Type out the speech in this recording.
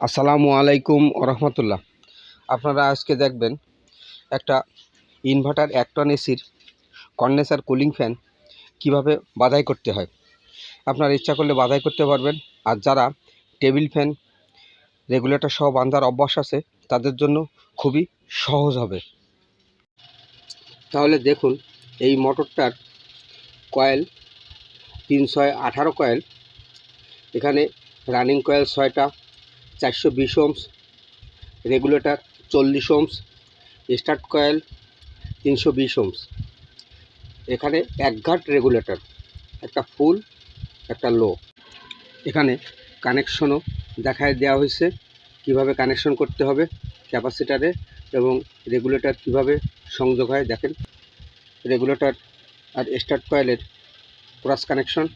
আসসালামু আলাইকুম রহমতুল্লাহ আপনারা আজকে দেখবেন একটা ইনভার্টার এক টন এসির কন্ডেন্সার কুলিং ফ্যান কীভাবে বাধাই করতে হয়। আপনারা ইচ্ছা করলে বাধাই করতে পারবেন। আর যারা টেবিল ফ্যান রেগুলেটর সহ বান্ধার অভ্যাস আছে, তাদের জন্য খুবই সহজ হবে। তাহলে দেখুন, এই মোটরটার কয়েল তিনশো আঠারো কয়েল এখানে রানিং কয়েল ছয়টা চারশো বিশ ওমস রেগুলেটর চল্লিশ ওমস স্টার্ট কয়েল তিনশো বিশ ওমস এখানে এক ঘাট রেগুলেটর একটা ফুল একটা লো এখানে কানেকশনও দেখায় দেওয়া হয়েছে, কীভাবে কানেকশন করতে হবে ক্যাপাসিটারে এবং রেগুলেটর কীভাবে সংযোগ হয় দেখেন। রেগুলেটর আর স্টার্ট কয়েলের ক্রস কানেকশন